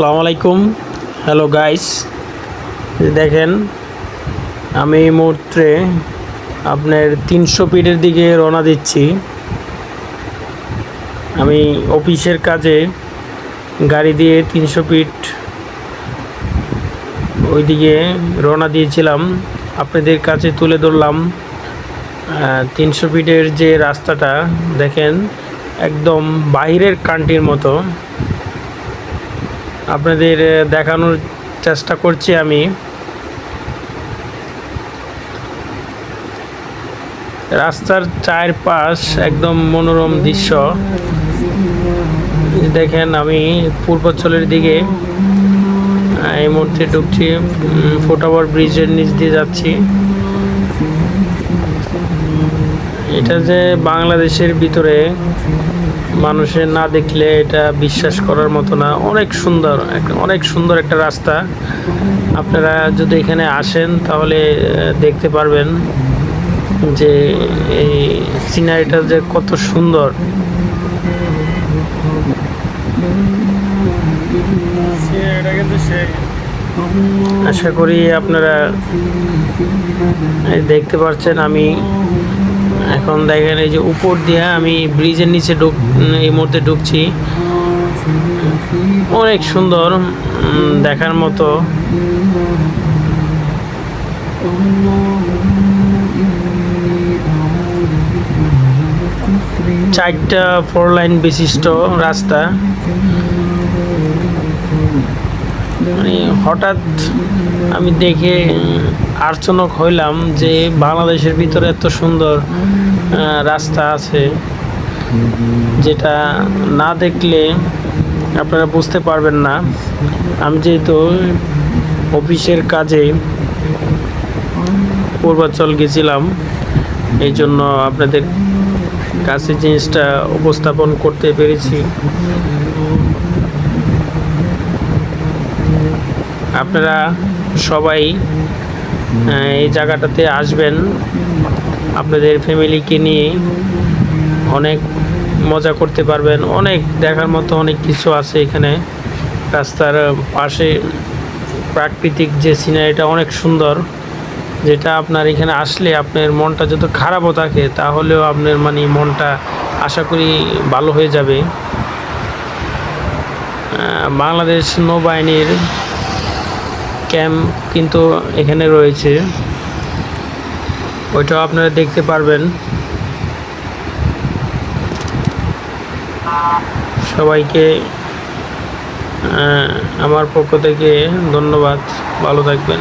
সালাম আলাইকুম। Hello guys দেখেন, আমি এই মুহূর্তে আপনার তিনশো ফিটের দিকে রওনা দিচ্ছি। আমি অফিসের কাজে গাড়ি দিয়ে তিনশো ফিট ওইদিকে রওনা দিয়েছিলাম। আপনাদের কাছে তুলে ধরলাম তিনশো ফিটের যে রাস্তাটা, দেখেন, একদম বাইরের কান্ট্রির মতো। আপনাদের দেখানোর চেষ্টা করছি আমি। রাস্তার চারপাশ একদম মনোরম দৃশ্য। দেখেন আমি পূর্বাঞ্চলের দিকে এই মুহূর্তে ঢুকছি ফুটওভার ব্রিজের নিচ দিয়ে যাচ্ছি। এটা যে বাংলাদেশের ভিতরে মানুষের না দেখলে এটা বিশ্বাস করার মতো না। অনেক সুন্দর অনেক সুন্দর একটা রাস্তা। আপনারা যদি এখানে আসেন, তাহলে দেখতে পারবেন যে এই সিনারিটা যে কত সুন্দর। আশা করি আপনারা দেখতে পাচ্ছেন আমি এখন দেখেন এই যে উপর দিয়ে আমি ব্রিজের নিচে ঢুক এই মুহূর্তে ঢুকছি অনেক সুন্দর দেখার মতো। চারটা ফোর লাইন বিশিষ্ট রাস্তা। মানে হঠাৎ আমি দেখে আর্চনক হইলাম যে বাংলাদেশের ভিতরে এত সুন্দর রাস্তা আছে যেটা না দেখলে আপনারা বুঝতে পারবেন না। আমি যেহেতু অফিসের কাজে পূর্বাচল গেছিলাম, এই জন্য আপনাদের কাছে জিনিসটা উপস্থাপন করতে পেরেছি। আপনারা সবাই এই জায়গাটাতে আসবেন। আপনাদের ফ্যামিলিকে নিয়ে অনেক মজা করতে পারবেন। অনেক দেখার মতো অনেক কিছু আছে এখানে। রাস্তার পাশে প্রাকৃতিক যে সিনারিটা অনেক সুন্দর, যেটা আপনার এখানে আসলে আপনার মনটা যত খারাপও থাকে, তাহলেও আপনার মানে মনটা আশা করি ভালো হয়ে যাবে। বাংলাদেশ নৌবাহিনীর ক্যাম্প কিন্তু এখানে রয়েছে। ওইটাও আপনারা দেখতে পারবেন। সবাইকে আমার পক্ষ থেকে ধন্যবাদ। ভালো থাকবেন।